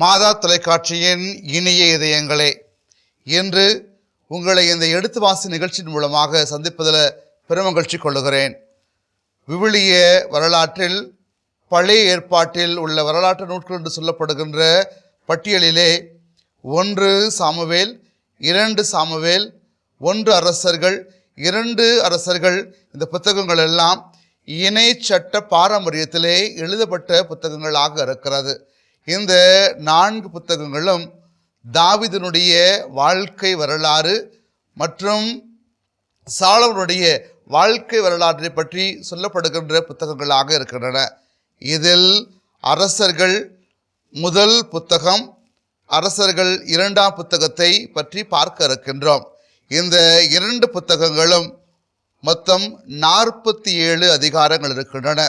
மாதா தொலைக்காட்சியின் இனிய இதயங்களே இன்று உங்களை இந்த எடுத்து வாசி நிகழ்ச்சியின் மூலமாக சந்திப்பதில் பெருமகிழ்ச்சி கொள்ளுகிறேன். விவிலிய வரலாற்றில் பழைய ஏற்பாட்டில் உள்ள வரலாற்று நூட்கள் என்று சொல்லப்படுகின்ற பட்டியலிலே ஒன்று சாமுவேல் இரண்டு சாமுவேல் ஒன்று அரசர்கள் இரண்டு அரசர்கள் இந்த புத்தகங்கள் எல்லாம் இணை சட்ட பாரம்பரியத்திலே எழுதப்பட்ட புத்தகங்களாக இருக்கிறது. இந்த நான்கு புத்தகங்களும் தாவிதனுடைய வாழ்க்கை வரலாறு மற்றும் சாலவனுடைய வாழ்க்கை வரலாற்றை பற்றி சொல்லப்படுகின்ற புத்தகங்களாக இருக்கின்றன. இதில் அரசர்கள் முதல் புத்தகம் அரசர்கள் இரண்டாம் புத்தகத்தை பற்றி பார்க்க இருக்கின்றோம். இந்த இரண்டு புத்தகங்களும் மொத்தம் நாற்பத்தி ஏழு அதிகாரங்கள் இருக்கின்றன.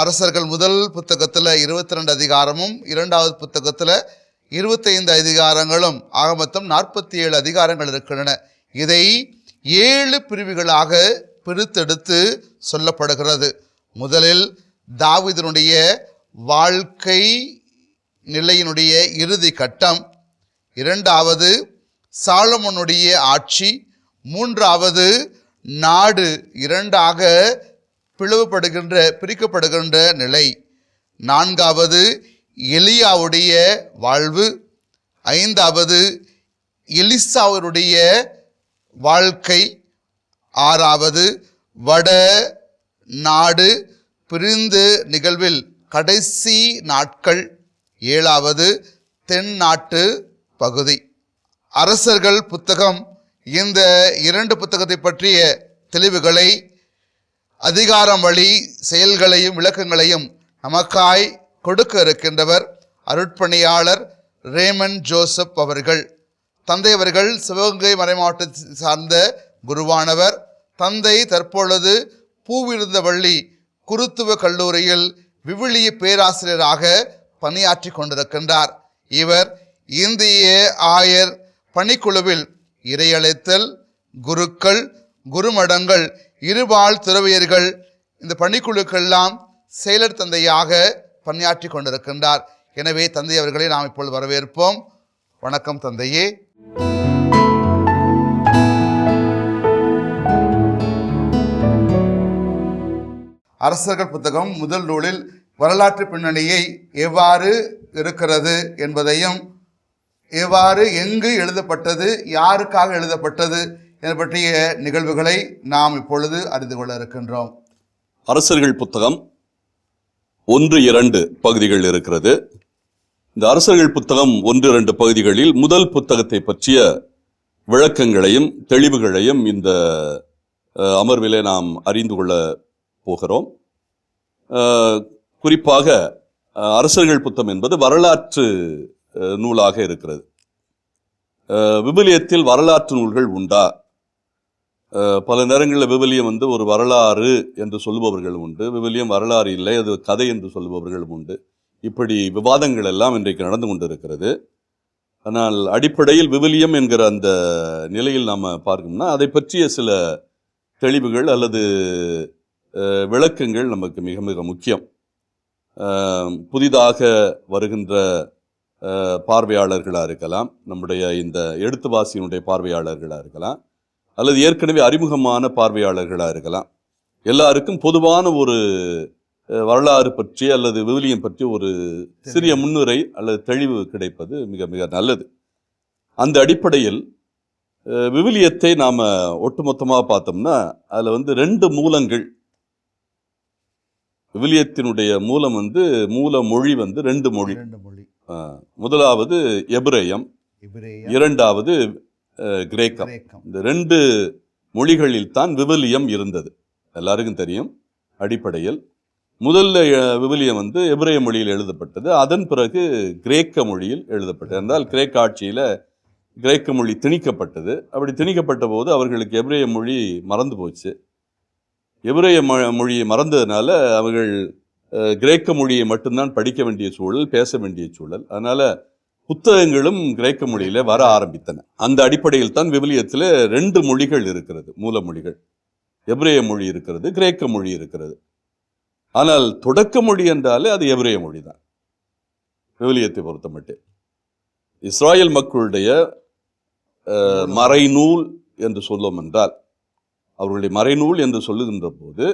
அரசர்கள் முதல் புத்தகத்தில் இருபத்தி ரெண்டு அதிகாரமும் இரண்டாவது புத்தகத்தில் இருபத்தைந்து அதிகாரங்களும் ஆக மொத்தம் நாற்பத்தி ஏழு அதிகாரங்கள் இருக்கின்றன. இதை ஏழு பிரிவுகளாக பிரித்தெடுத்து சொல்லப்படுகிறது. முதலில் தாவிதனுடைய வாழ்க்கை நிலையினுடைய இறுதி கட்டம் இரண்டாவது சாலமனுடைய ஆட்சி மூன்றாவது நாடு இரண்டாக பிளவுபடுகின்ற பிரிக்கப்படுகின்ற நிலை. நான்காவது எலியாவுடைய வாழ்வு. ஐந்தாவது எலிசாவருடைய வாழ்க்கை. ஆறாவது வட நாடு பிரிந்து நிகழ்வில் கடைசி நாட்கள். ஏழாவது தென்னாட்டு பகுதி. அரசர்கள் புத்தகம் இந்த இரண்டு புத்தகத்தை பற்றிய தெளிவுகளை அதிகாரம் வழி செயல்களையும் விளக்கங்களையும் நமக்காய் கொடுக்க இருக்கின்றவர் அருட்பணியாளர் ரேமன் ஜோசப் அவர்கள். தந்தை அவர்கள் சிவகங்கை மறைமாவட்டத்தை சார்ந்த குருவானவர். தந்தை தற்பொழுது பூவிருந்தவள்ளி குருத்துவ கல்லூரியில் விவிலிய பேராசிரியராக பணியாற்றி கொண்டிருக்கின்றார். இவர் இந்திய ஆயர் பணிக்குழுவில் இறையழைத்தல் குருக்கள் குருமடங்கள் இருபால் துறவியர்கள் இந்த பணிக்குழுக்கெல்லாம் செயலர் தந்தையாக பணியாற்றி கொண்டிருக்கின்றார். எனவே தந்தை அவர்களை நாம் இப்பொழுது வரவேற்போம். வணக்கம் தந்தையே. அரசர்கள் புத்தகம் முதல் நூலில் வரலாற்று பின்னணியை எவ்வாறு இருக்கிறது என்பதையும் எவ்வாறு எங்கு எழுதப்பட்டது யாருக்காக எழுதப்பட்டது இது பற்றிய நிகழ்வுகளை நாம் இப்பொழுது அறிந்து கொள்ள இருக்கின்றோம். அரசர்கள் புத்தகம் ஒன்று இரண்டு பகுதிகள் இருக்கிறது. இந்த அரசர்கள் புத்தகம் ஒன்று இரண்டு பகுதிகளில் முதல் புத்தகத்தை பற்றிய விளக்கங்களையும் தெளிவுகளையும் இந்த அமர்விலே நாம் அறிந்து கொள்ள போகிறோம். குறிப்பாக அரசர்கள் புத்தகம் என்பது வரலாற்று நூலாக இருக்கிறது. விபிலியத்தில் வரலாற்று நூல்கள் உண்டா? பல நேரங்களில் விவிலியம் வந்து ஒரு வரலாறு என்று சொல்லுபவர்கள் உண்டு. விவிலியம் வரலாறு இல்லை அது கதை என்று சொல்லுபவர்களும் உண்டு. இப்படி விவாதங்கள் எல்லாம் இன்றைக்கு நடந்து கொண்டிருக்கிறது. ஆனால் அடிப்படையில் விவிலியம் என்கிற அந்த நிலையில் நாம் பார்க்கணும்னா அதை பற்றிய சில தெளிவுகள் அல்லது விளக்கங்கள் நமக்கு மிக மிக முக்கியம். புதிதாக வருகின்ற பார்வையாளர்களாக இருக்கலாம் நம்முடைய இந்த எழுத்துவாசியினுடைய பார்வையாளர்களாக இருக்கலாம். அல்லது ஏற்கனவே அறிமுகமான பார்வையாளர்களாக இருக்கலாம். எல்லாருக்கும் பொதுவான ஒரு வரலாறு பற்றி அல்லது விவிலியம் பற்றி ஒரு சிறிய முன்னுரை அல்லது தெளிவு கிடைப்பது மிக மிக நல்லது. அந்த அடிப்படையில் விவிலியத்தை நாம் ஒட்டுமொத்தமாக பார்த்தோம்னா அதில் வந்து ரெண்டு மூலங்கள். விவிலியத்தினுடைய மூலம் வந்து மூல மொழி வந்து ரெண்டு மொழி. முதலாவது எபிரேயம். இரண்டாவது கிரேக்கம். இந்த ரெண்டு மொழிகளில் தான் விவிலியம் இருந்தது. எல்லாருக்கும் தெரியும். அடிப்படையில். முதல்ல விவிலியம் வந்து எபிரேய மொழியில் எழுதப்பட்டது. அதன் பிறகு கிரேக்க மொழியில் எழுதப்பட்டது. என்றால் கிரேக்க ஆட்சியில் கிரேக்க மொழி திணிக்கப்பட்டது. அப்படி திணிக்கப்பட்ட போது அவர்களுக்கு எபிரேய மொழி மறந்து போச்சு. எபிரேய மொ- மொழியை மறந்ததுனால அவர்கள் கிரேக்க மொழியை மட்டும்தான் படிக்க வேண்டிய சூழல் பேச வேண்டிய சூழல். அதனால புத்தகங்களும் கிரேக்க மொழியில வர ஆரம்பித்தன. அந்த அடிப்படையில் தான் விவிலியத்தில் ரெண்டு மொழிகள் இருக்கிறது மூல மொழிகள். எபிரேய மொழி இருக்கிறது கிரேக்க மொழி இருக்கிறது. ஆனால் தொடக்க மொழி என்றாலே அது எபிரேய மொழி தான் விவிலியத்தை பொறுத்த மட்டும் இஸ்ராயல் மக்களுடைய மறைநூல் என்று சொல்லும் என்றால் அவர்களுடைய மறைநூல் என்று சொல்லுகின்ற போது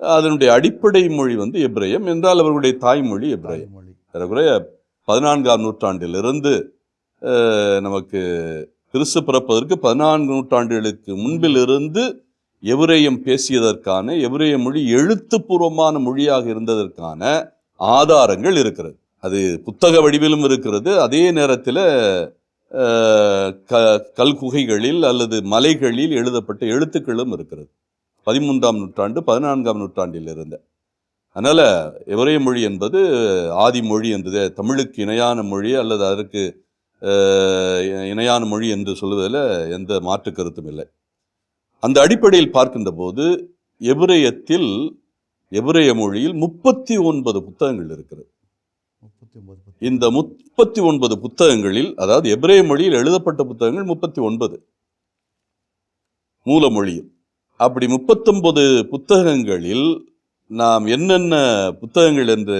அதனுடைய அடிப்படை மொழி வந்து எபிரேயம் என்றால் அவர்களுடைய தாய்மொழி எபிரேயம். ஏறக்குறைய பதினான்காம் நூற்றாண்டிலிருந்து நமக்கு கிறிஸ்து பிறப்பதற்கு பதினான்கு நூற்றாண்டுகளுக்கு முன்பிலிருந்து எவரேயம் பேசியதற்கான எவரேய மொழி எழுத்துப்பூர்வமான மொழியாக இருந்ததற்கான ஆதாரங்கள் இருக்கிறது. அது புத்தக வடிவிலும் இருக்கிறது. அதே நேரத்தில் க கல்குகைகளில் அல்லது மலைகளில் எழுதப்பட்ட எழுத்துக்களும் இருக்கிறது. பதிமூன்றாம் நூற்றாண்டு பதினான்காம் நூற்றாண்டில் இருந்த அதனால எவரேய மொழி என்பது ஆதி மொழி என்றது தமிழுக்கு இணையான மொழி அல்லது அதற்கு இணையான மொழி என்று சொல்வதில் எந்த மாற்று கருத்தும் இல்லை. அந்த அடிப்படையில் பார்க்கின்ற போது எபிரேயத்தில் எபிரேய மொழியில் முப்பத்தி ஒன்பது புத்தகங்கள் இருக்கிறது. இந்த முப்பத்தி ஒன்பது புத்தகங்களில் அதாவது எபிரேய மொழியில் எழுதப்பட்ட புத்தகங்கள் முப்பத்தி ஒன்பது. மூல மொழியில். அப்படி முப்பத்தொன்பது புத்தகங்களில் நாம் என்னென்ன புத்தகங்கள் என்று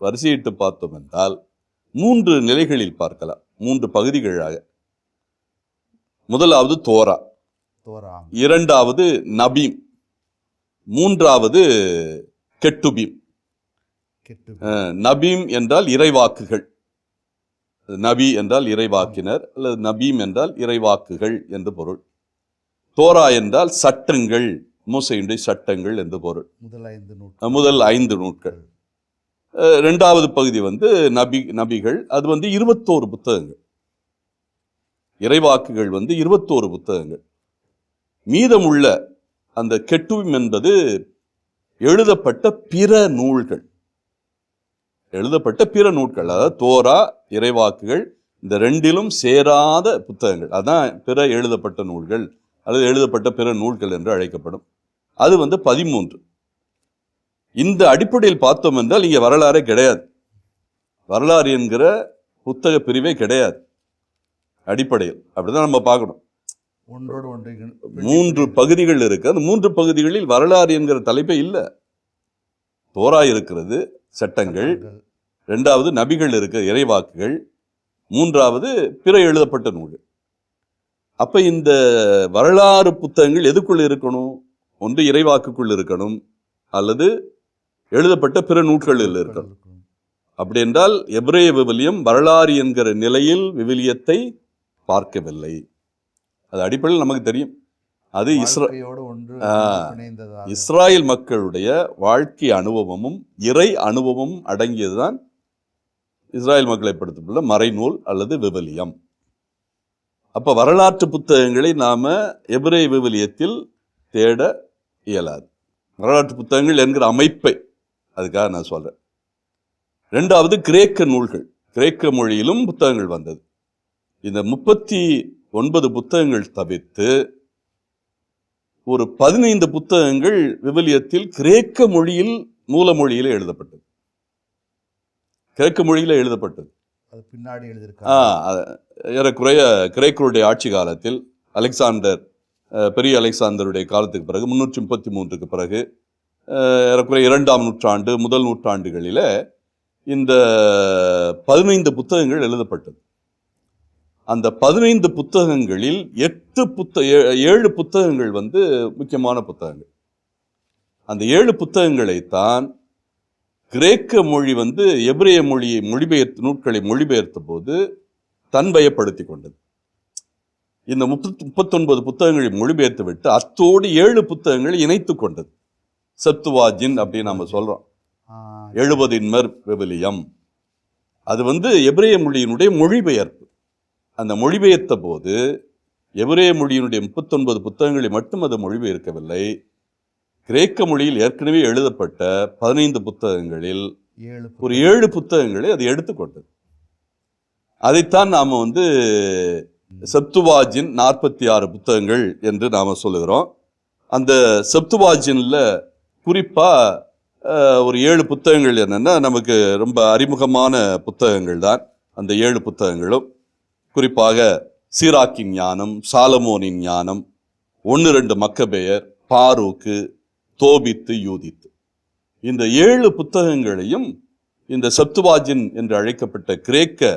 வரிசையிட்டு பார்த்தோம் என்றால் மூன்று நிலைகளில் பார்க்கலாம். மூன்று பகுதிகளாக. முதலாவது தோரா. தோராம் இரண்டாவது நபீம். மூன்றாவது கெட்டுபீம். நபீம் என்றால் இறைவாக்குகள். நபி என்றால் இறைவாக்கினர் அல்லது நபீம் என்றால் இறைவாக்குகள் என்று பொருள். தோரா என்றால் சட்டங்கள். மூசையுடைய சட்டங்கள் என்று பொருள். முதல் ஐந்து முதல் ஐந்து நூட்கள். அஹ், இரண்டாவது பகுதி வந்து நபி நபிகள் அது வந்து இருபத்தோரு புத்தகங்கள். இறைவாக்குகள் வந்து இருபத்தோரு புத்தகங்கள். மீதமுள்ள அந்த கெட்டுவிம் என்பது எழுதப்பட்ட பிற நூல்கள். எழுதப்பட்ட பிற நூல்கள் அதாவது தோரா இறைவாக்குகள் இந்த ரெண்டிலும் சேராத புத்தகங்கள். அதான் பிற எழுதப்பட்ட நூல்கள். அல்லது எழுதப்பட்ட பிற நூல்கள் என்று அழைக்கப்படும். அது வந்து பதிமூன்று. இந்த அடிப்படையில் பார்த்தோம் என்றால் இங்கே வரலாறே கிடையாது. வரலாறு என்கிற புத்தக பிரிவே கிடையாது. அடிப்படையில். அப்படிதான் நம்ம பார்க்கணும். ஒன்றோடு ஒன்று இணை- மூன்று பகுதிகள் இருக்கு. அந்த மூன்று பகுதிகளில் வரலாறு என்கிற தலைப்பே இல்லை. தோரா இருக்கிறது சட்டங்கள். ரெண்டாவது நபிகள் இருக்கு இறைவாக்குகள். மூன்றாவது பிற எழுதப்பட்ட நூல்கள். அப்ப இந்த வரலாறு புத்தகங்கள் எதுக்குள்ள இருக்கணும்? ஒன்று இறைவாக்குக்குள் இருக்கணும் அல்லது எழுதப்பட்ட பிற நூல்களில் இருக்கணும். அப்படி என்றால் எபிரேய விவிலியம் வரலாறு என்கிற நிலையில் விவிலியத்தை பார்க்கவில்லை. அது அடிப்படையில் நமக்கு தெரியும். அது இஸ்ரா இஸ்ராயல் மக்களுடைய வாழ்க்கை அனுபவமும் இறை அனுபவமும் அடங்கியதுதான் இஸ்ராயல் மக்களை படுத்துள்ள மறைநூல் அல்லது விவிலியம். அப்போ வரலாற்று புத்தகங்களை நாம் எபிரே விவிலியத்தில் தேட இயலாது. வரலாற்று புத்தகங்கள் என்கிற அமைப்பை அதுக்காக நான் சொல்கிறேன் ரெண்டாவது கிரேக்க நூல்கள். கிரேக்க மொழியிலும் புத்தகங்கள் வந்தது. இந்த முப்பத்தி ஒன்பது புத்தகங்கள் தவிர்த்து ஒரு பதினைந்து புத்தகங்கள் விவிலியத்தில் கிரேக்க மொழியில் மூல மொழியில் எழுதப்பட்டது. கிரேக்க மொழியில் எழுதப்பட்டது. அது பின்னாடி எழுதியிருக்காங்க ஏறக்குறைய கிரேக்கருடைய ஆட்சி காலத்தில் அலெக்சாண்டர் பெரிய அலெக்சாந்தருடைய காலத்துக்கு பிறகு முன்னூற்றி முப்பத்தி மூன்றுக்கு பிறகு ஏறக்குறைய இரண்டாம் நூற்றாண்டு முதல் நூற்றாண்டுகளில் இந்த பதினைந்து புத்தகங்கள் எழுதப்பட்டது. அந்த பதினைந்து புத்தகங்களில் எட்டு புத்த ஏ- ஏழு புத்தகங்கள் வந்து முக்கியமான புத்தகங்கள். அந்த ஏழு புத்தகங்களைத்தான் கிரேக்க மொழி வந்து எபிரேய மொழியை மொழிபெயர்த்து நூட்களை மொழிபெயர்த்த போது தன்வயப்படுத்தி கொண்டது. இந்த முப்பத் முப்பத்தொன்பது புத்தகங்களை மொழிபெயர்த்து விட்டு அத்தோடு ஏழு புத்தகங்களை இணைத்து கொண்டது. சத்துவாஜின் அப்படின்னு நம்ம சொல்றோம். ஆ, எழுபதின்மர் விவிலியம். அது வந்து எபிரேய மொழியினுடைய மொழிபெயர்ப்பு. அந்த மொழிபெயர்த்த போது எபிரேய மொழியினுடைய முப்பத்தொன்பது புத்தகங்களை மட்டும் அது மொழிபெயர்க்கவில்லை. கிரேக்க மொழியில் ஏற்கனவே எழுதப்பட்ட பதினைந்து புத்தகங்களில் ஒரு ஏழு புத்தகங்களை அது எடுத்துக்கொண்டது. அதைத்தான் நாம வந்து செப்துவாஜின் நாற்பத்தி ஆறு புத்தகங்கள் என்று நாம சொல்லுகிறோம். அந்த செப்துவாஜின்ல குறிப்பா அஹ், ஒரு ஏழு புத்தகங்கள் என்னன்னா நமக்கு ரொம்ப அறிமுகமான புத்தகங்கள் தான் அந்த ஏழு புத்தகங்களும். குறிப்பாக சீராக்கின் ஞானம் சாலமோனின் ஞானம் ஒன்று ரெண்டு மக்கபேயர் பாரூக்கு தோபித்து யூதித்து. இந்த ஏழு புத்தகங்களையும் இந்த செப்துவாஜின் என்று அழைக்கப்பட்ட கிரேக்க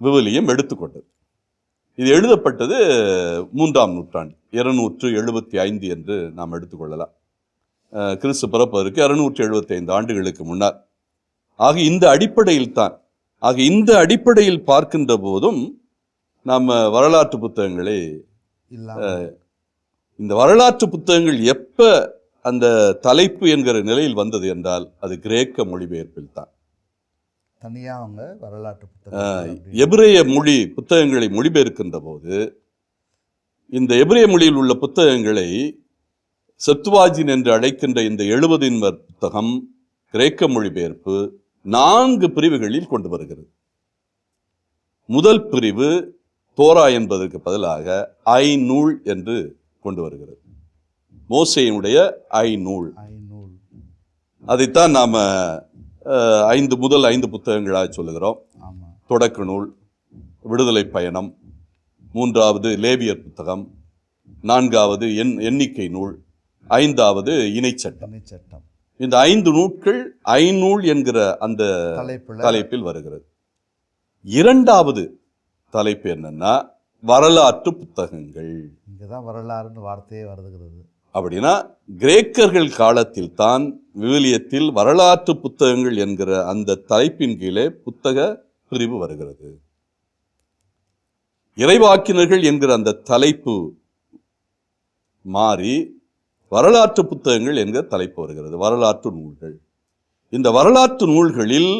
விவிலியம் எடுத்துக்கொண்டது. இது எழுதப்பட்டது மூன்றாம் நூற்றாண்டு இருநூற்று எழுபத்தி ஐந்து என்று நாம் எடுத்துக்கொள்ளலாம். கிறிஸ்து பிறப்பதற்கு இருநூற்று எழுபத்தி ஐந்து ஆண்டுகளுக்கு முன்னால். ஆக இந்த அடிப்படையில் தான் ஆக இந்த அடிப்படையில் பார்க்கின்ற போதும் நாம் வரலாற்று புத்தகங்களை இந்த வரலாற்று புத்தகங்கள் எப்ப அந்த தலைப்பு என்கிற நிலையில் வந்தது என்றால் அது கிரேக்க மொழிபெயர்ப்பில் தான். தனியா அவங்க வரலாற்று எபிரேய மொழி புத்தகங்களை மொழிபெயர்க்கின்ற போது இந்த எபிரேய மொழியில் உள்ள புத்தகங்களை செத்துவாஜின் என்று அழைக்கின்ற இந்த எழுபதின்வர் புத்தகம் கிரேக்க மொழிபெயர்ப்பு நான்கு பிரிவுகளில் கொண்டு வருகிறது. முதல் பிரிவு தோரா என்பதற்கு பதிலாக ஐநூல் என்று கொண்டு வருகிறது. மோசையினுடைய ஐநூல். அதைத்தான் நாம ஐந்து முதல் ஐந்து புத்தகங்களாக சொல்லுகிறோம். தொடக்க நூல் விடுதலை பயணம் மூன்றாவது லேவியர் புத்தகம் நான்காவது எண் எண்ணிக்கை நூல் ஐந்தாவது இணைச்சட்டம் சட்டம். இந்த ஐந்து நூட்கள் ஐநூல் என்கிற அந்த தலைப்புல தலைப்பில் வருகிறது. இரண்டாவது தலைப்பு என்னன்னா வரலாற்று புத்தகங்கள். இங்கதான் வரலாறுன்னு வார்த்தையே வருதுகிறது அப்படின்னா கிரேக்கர்கள் காலத்தில் தான் விவிலியத்தில் வரலாற்று புத்தகங்கள் என்கிற அந்த தலைப்பின் கீழே புத்தக பிரிவு வருகிறது. இறைவாக்கினர்கள் என்கிற அந்த தலைப்பு மாறி வரலாற்று புத்தகங்கள் என்கிற தலைப்பு வருகிறது. வரலாற்று நூல்கள். இந்த வரலாற்று நூல்களில்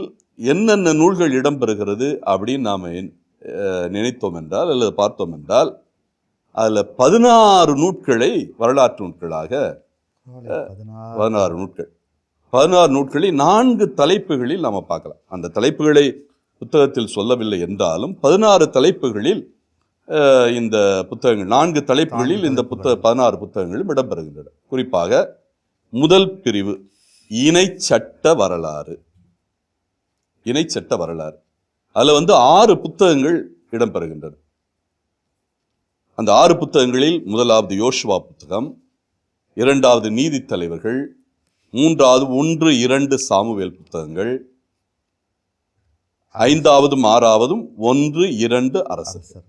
என்னென்ன நூல்கள் இடம்பெறுகிறது அப்படின்னு நாம் நினைத்தோம் என்றால் அல்லது பார்த்தோம் என்றால் அதில் பதினாறு நூட்களை வரலாற்று நூட்களாக பதினாறு. நூட்கள். பதினாறு நூட்களை நான்கு தலைப்புகளில் நாம் பார்க்கலாம். அந்த தலைப்புகளை புத்தகத்தில் சொல்லவில்லை என்றாலும் பதினாறு தலைப்புகளில் இந்த புத்தகங்கள் நான்கு தலைப்புகளில் இந்த புத்தக பதினாறு புத்தகங்களும் இடம்பெறுகின்றன. குறிப்பாக முதல் பிரிவு இணைச்சட்ட வரலாறு. இணைச்சட்ட வரலாறு. அதில் வந்து ஆறு புத்தகங்கள் இடம்பெறுகின்றன. அந்த ஆறு புத்தகங்களில் முதலாவது யோசுவா புத்தகம் இரண்டாவது நீதித் தலைவர்கள் மூன்றாவது ஒன்று இரண்டு சாமுவேல் புத்தகங்கள் ஐந்தாவதும் ஆறாவதும் ஒன்று இரண்டு அரசர் அரசர்.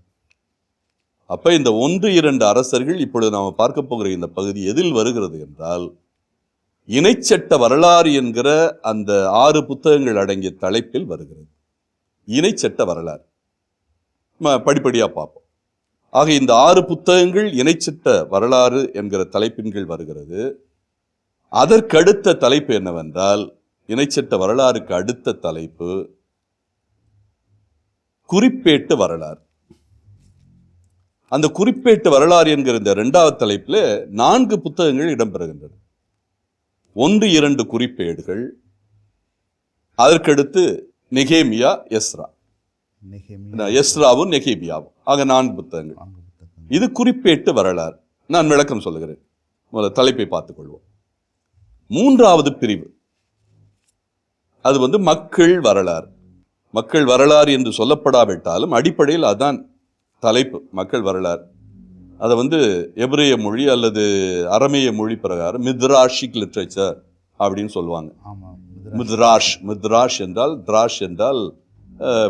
அப்ப இந்த ஒன்று இரண்டு அரசர்கள் இப்பொழுது நாம பார்க்க போகிற இந்த பகுதி எதில் வருகிறது என்றால் இணைச்சட்ட வரலாறு என்கிற அந்த ஆறு புத்தகங்கள் அடங்கிய தலைப்பில் வருகிறது. இணைச்சட்ட வரலாறு. ம- படிப்படியா பார்ப்போம். ஆக இந்த ஆறு புத்தகங்கள் இணைச்சிட்ட வரலாறு என்கிற தலைப்பின் கீழ் வருகிறது. அதற்கடுத்த தலைப்பு என்னவென்றால் இணைச்சிட்ட வரலாறுக்கு அடுத்த தலைப்பு குறிப்பேட்டு வரலாறு. அந்த குறிப்பேட்டு வரலாறு என்கிற இந்த இரண்டாவது தலைப்பில் நான்கு புத்தகங்கள் இடம்பெறுகின்றன. ஒன்று இரண்டு குறிப்பேடுகள் அதற்கடுத்து நிகேமியா எஸ்ரா. எஸ்ராவும் நெகேமியாவும். ஆக நான்கு புத்தகங்கள். இது குறிப்பேட்டு வரலாறு. நான் விளக்கம் சொல்லுகிறேன். முதல்ல தலைப்பை பார்த்துக்கொள்வோம் மூன்றாவது பிரிவு. அது வந்து மக்கள் வரலாறு. மக்கள் வரலாறு என்று சொல்லப்படாவிட்டாலும் அடிப்படையில் அதான் தலைப்பு மக்கள் வரலாறு. அதை வந்து எபிரேய மொழி அல்லது அரமேய மொழி பிரகாரம் மித்ராஷிக் லிட்ரேச்சர் அப்படின்னு சொல்லுவாங்க. மித்ராஷ் மித்ராஷ் என்றால் திராஷ் என்றால்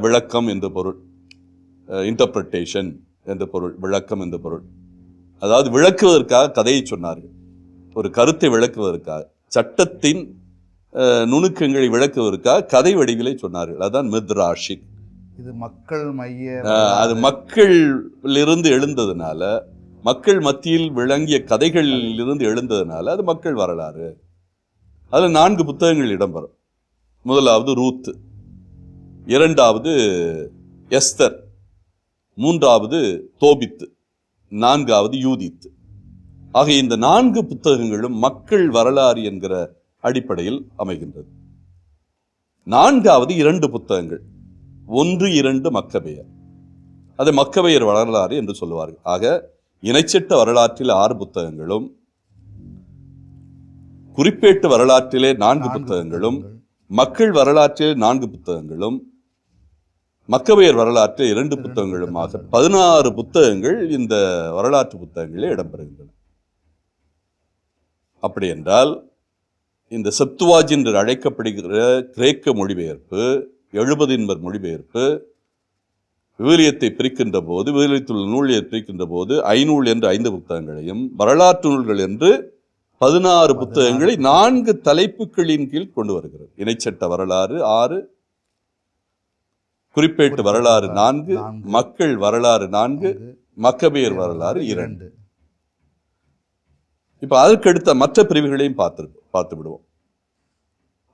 விளக்கம் என்று பொருள். இன்டர்பிரட்டேஷன் என்று பொருள் விளக்கம் என்று பொருள். அதாவது விளக்குவதற்காக கதையை சொன்னார்கள். ஒரு கருத்தை விளக்குவதற்காக சட்டத்தின் நுணுக்கங்களை விளக்குவதற்காக கதை வடிவிலே சொன்னார்கள். அதான் மித்ராஷிக் இது மக்கள் மைய அது மக்களிலிருந்து எழுந்ததுனால மக்கள் மத்தியில் விளங்கிய கதைகளிலிருந்து எழுந்ததுனால அது மக்கள் வரலாறு. அதில் நான்கு புத்தகங்கள் இடம்பெறும். முதலாவது ரூத் இரண்டாவது எஸ்தர் மூன்றாவது தோபித்து நான்காவது யூதித்து. ஆக இந்த நான்கு புத்தகங்களும் மக்கள் வரலாறு என்கிற அடிப்படையில் அமைகின்றது. நான்காவது இரண்டு புத்தகங்கள் ஒன்று இரண்டு மக்கபெயர். அதை மக்கபெயர் வரலாறு என்று சொல்லுவார்கள். ஆக இணைச்சட்ட வரலாற்றில் ஆறு புத்தகங்களும் குறிப்பேட்டு வரலாற்றிலே நான்கு புத்தகங்களும் மக்கள் வரலாற்றில் நான்கு புத்தகங்களும் மக்கபெயர் வரலாற்றில் இரண்டு புத்தகங்களுமாக பதினாறு புத்தகங்கள் இந்த வரலாற்று புத்தகங்களில் இடம்பெறுகின்றன. அப்படி என்றால் இந்த செப்துவாஜ் என்று அழைக்கப்படுகிற கிரேக்க மொழிபெயர்ப்பு எழுபது என்பர் மொழிபெயர்ப்பு விவிலியத்தை பிரிக்கின்ற போது விவிலியத்துள்ள நூலியை பிரிக்கின்ற போது ஐநூல் என்று ஐந்து புத்தகங்களையும் வரலாற்று நூல்கள் என்று பதினாறு புத்தகங்களை நான்கு தலைப்புகளின் கீழ் கொண்டு வருகிறது. இணைச்சட்ட வரலாறு ஆறு குறிப்பேட்டு வரலாறு நான்கு. மக்கள் வரலாறு நான்கு மக்கபேயர் வரலாறு இரண்டு. இப்ப அதற்கடுத்த மற்ற பிரிவுகளையும் பார்த்து பார்த்து விடுவோம்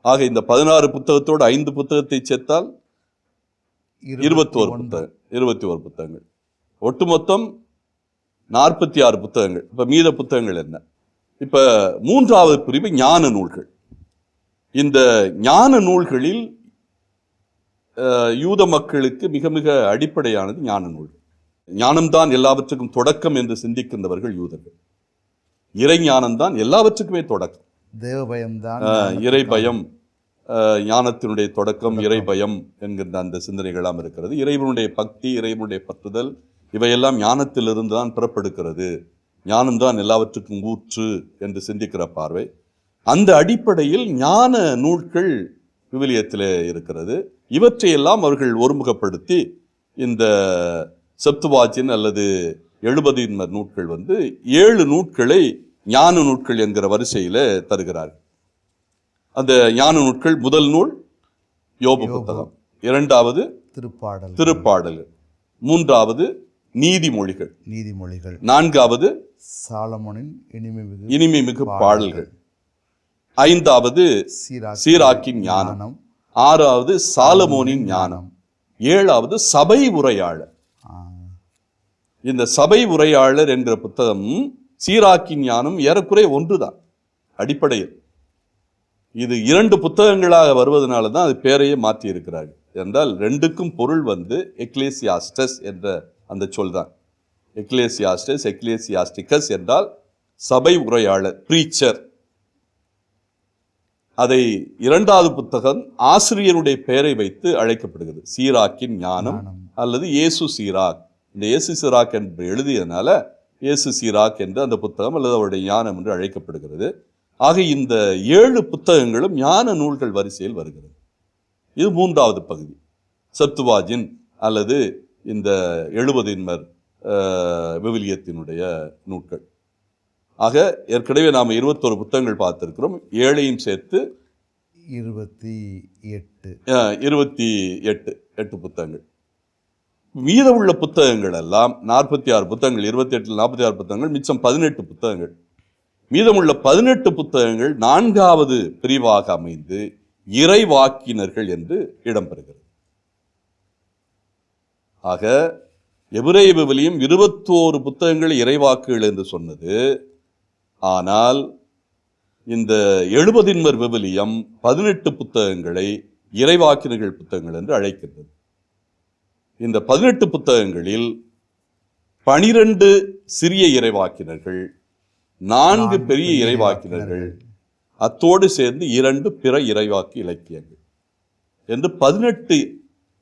ஆக இந்த பதினாறு புத்தகத்தோடு ஐந்து புத்தகத்தை சேர்த்தால் இருபத்தோரு புத்தகம் இருபத்தி ஒரு புத்தகங்கள். ஒட்டுமொத்தம் நாற்பத்தி ஆறு புத்தகங்கள். இப்ப மீத புத்தகங்கள் என்ன? இப்ப மூன்றாவது பிரிவு ஞான நூல்கள். இந்த ஞான நூல்களில் யூத மக்களுக்கு மிக மிக அடிப்படையானது ஞான நூல்கள் ஞானம்தான் எல்லாவற்றுக்கும் தொடக்கம் என்று சிந்திக்கின்றவர்கள் யூதர்கள். இறை ஞானம்தான் எல்லாவற்றுக்குமே தொடக்கம். தேவபயம்தான் இறை பயம் ஞானத்தினுடைய தொடக்கம் இறை பயம் என்கின்ற அந்த சிந்தனைகளாம் இருக்கிறது. இறைவனுடைய பக்தி இறைவனுடைய பற்றுதல் இவையெல்லாம் ஞானத்திலிருந்து தான் பிறப்பெடுக்கிறது ஞானம்தான் எல்லாவற்றுக்கும் ஊற்று என்று சிந்திக்கிற பார்வை. அந்த அடிப்படையில் ஞான நூல்கள் விவிலியத்திலே இருக்கிறது. இவற்றையெல்லாம் அவர்கள் ஒருமுகப்படுத்தி இந்த செப்துவாச்சின் அல்லது எழுபதின்மர் நூட்கள் வந்து ஏழு நூட்களை ஞான நூட்கள் என்கிற வரிசையில தருகிறார்கள். அந்த ஞான நூட்கள் முதல் நூல் யோபு புத்தகம். இரண்டாவது திருப்பாடல். திருப்பாடல்கள் மூன்றாவது நீதிமொழிகள். நீதிமொழிகள். நான்காவது சாலமோனின் இனிமைமிகு இனிமை மிகு பாடல்கள். ஐந்தாவது சீராக்கி சீராக்கின் ஞானம். ஆறாவது சாலமோனின் ஞானம். ஏழாவது சபை உரையாளர். இந்த சபை உரையாளர் என்கிற புத்தகம் சீராக்கின் ஞானம் ஏறக்குறைய ஒன்றுதான் அடிப்படையில். இது இரண்டு புத்தகங்களாக வருவதனால தான் அது பேரையே மாற்றி இருக்கிறார்கள் என்றால் ரெண்டுக்கும் பொருள் வந்து எக்லேசியாஸ்டஸ் என்ற அந்த சொல் தான். எக்லேசியாஸ்டஸ் எக்லேசியாஸ்டிகஸ் என்றால் சபை உரையாளர் ப்ரீச்சர் அதை இரண்டாவது புத்தகம் ஆசிரியருடைய பெயரை வைத்து அழைக்கப்படுகிறது. சீராக்கின் ஞானம். அல்லது இயேசு சீராக். இந்த இயேசு சீராக் என்று எழுதியதுனால இயேசு சீராக் என்று அந்த புத்தகம் அல்லது அவருடைய ஞானம் என்று அழைக்கப்படுகிறது. ஆக இந்த ஏழு புத்தகங்களும் ஞான நூல்கள் வரிசையில் வருகிறது. இது மூன்றாவது பகுதி. சத்துவாஜின் அல்லது இந்த எழுபதின்மர் விவிலியத்தினுடைய நூட்கள் ஆக ஏற்கனவே நாம் இருபத்தோரு புத்தகங்கள் பார்த்திருக்கிறோம். ஏழையும் சேர்த்து இருபத்தி எட்டு. இருபத்தி எட்டு எட்டு புத்தகங்கள். மீதமுள்ள புத்தகங்கள் எல்லாம் நாற்பத்தி ஆறு புத்தகங்கள் இருபத்தி எட்டில் நாற்பத்தி ஆறு புத்தகங்கள் மிச்சம் பதினெட்டு புத்தகங்கள். மீதமுள்ள பதினெட்டு புத்தகங்கள் நான்காவது பிரிவாக அமைந்து இறைவாக்கினர்கள் என்று இடம்பெறுகிறது. ஆக எபிரேய விவிலியம் இருபத்தோரு புத்தகங்கள் இறைவாக்குகள் என்று சொன்னது ஆனால் இந்த எழுபதின்மர் விவிலியம் பதினெட்டு புத்தகங்களை இறைவாக்கினர்கள் புத்தகங்கள் என்று அழைக்கின்றது. இந்த பதினெட்டு புத்தகங்களில் பனிரெண்டு சிறிய இறைவாக்கினர்கள் நான்கு பெரிய இறைவாக்கினர்கள் அத்தோடு சேர்ந்து இரண்டு பிற இறைவாக்கு இலக்கியங்கள் என்று பதினெட்டு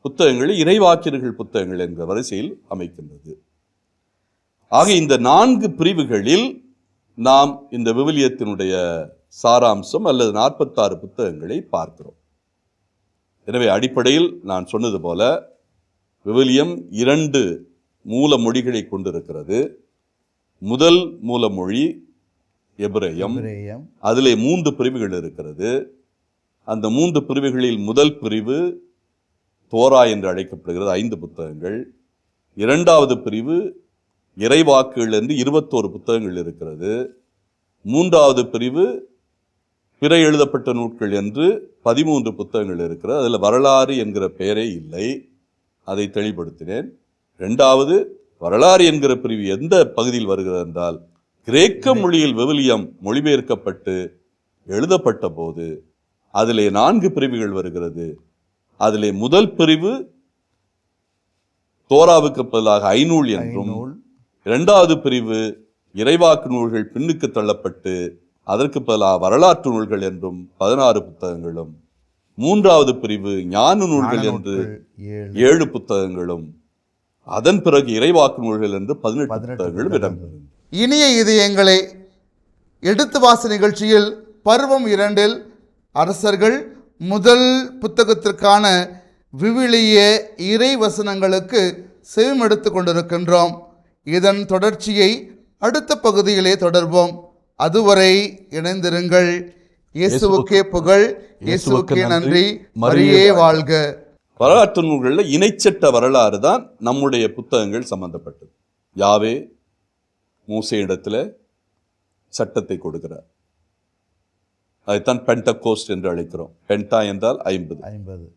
புத்தகங்களை இறைவாக்கினர்கள் புத்தகங்கள் என்ற வரிசையில் அமைக்கின்றது. ஆக இந்த நான்கு பிரிவுகளில் நாம் இந்த விவிலியத்தினுடைய சாராம்சம் அல்லது நாற்பத்தாறு புத்தகங்களை பார்க்கிறோம். எனவே அடிப்படையில் நான் சொன்னது போல விவிலியம் இரண்டு மூல மொழிகளை கொண்டிருக்கிறது. முதல் மூலமொழி எபிரேயம். எபிரேயம். அதிலே மூன்று பிரிவுகள் இருக்கிறது. அந்த மூன்று பிரிவுகளில் முதல் பிரிவு தோரா என்று அழைக்கப்படுகிறது ஐந்து புத்தகங்கள். இரண்டாவது பிரிவு இறைவாக்குகள் என்று இருபத்தோரு புத்தகங்கள் இருக்கிறது. மூன்றாவது பிரிவு பிற எழுதப்பட்ட நூட்கள் என்று பதிமூன்று புத்தகங்கள் இருக்கிறது. அதில் வரலாறு என்கிற பெயரே இல்லை. அதை தெளிவுபடுத்தினேன். ரெண்டாவது வரலாறு என்கிற பிரிவு எந்த பகுதியில் வருகிறது என்றால் கிரேக்க மொழியில் விவிலியம் மொழிபெயர்க்கப்பட்டு எழுதப்பட்ட போது அதிலே நான்கு பிரிவுகள் வருகிறது. அதிலே முதல் பிரிவு தோராவுக்கு பதிலாக ஐநூல் என்றும் நூல் இரண்டாவது பிரிவு இறைவாக்கு நூல்கள் பின்னுக்கு தள்ளப்பட்டு அதற்கு பதிலாக வரலாற்று நூல்கள் என்றும் பதினாறு புத்தகங்களும். மூன்றாவது பிரிவு ஞான நூல்கள் என்று ஏழு. புத்தகங்களும். அதன் பிறகு இறைவாக்கு நூல்கள் என்று பதினெட்டு பதினெட்டு புத்தகங்களும் புத்தகங்கள். இடம்பெறும். இனிய இதயங்களே எடுத்து வாசி நிகழ்ச்சியில் பருவம் இரண்டில் அரசர்கள் முதல் புத்தகத்திற்கான விவிலிய இறை வசனங்களுக்கு செவிமடுத்து கொண்டிருக்கின்றோம். இதன் தொடர்ச்சியை அடுத்த பகுதியிலே தொடர்வோம். அதுவரை இணைந்திருங்கள். இயேசுவுக்கே புகழ் இயேசுவுக்கே நன்றி. மரியே வாழ்க. வரலாற்று நூல்களில் இணைச்சட்ட வரலாறு தான் நம்முடைய புத்தகங்கள் சம்பந்தப்பட்டது. யாவே மூசே இடத்துல சட்டத்தை கொடுக்கிறார். அதைத்தான் பென்டகோஸ்ட் என்று அழைக்கிறோம். பென்டா என்றால் ஐம்பது. ஐம்பது.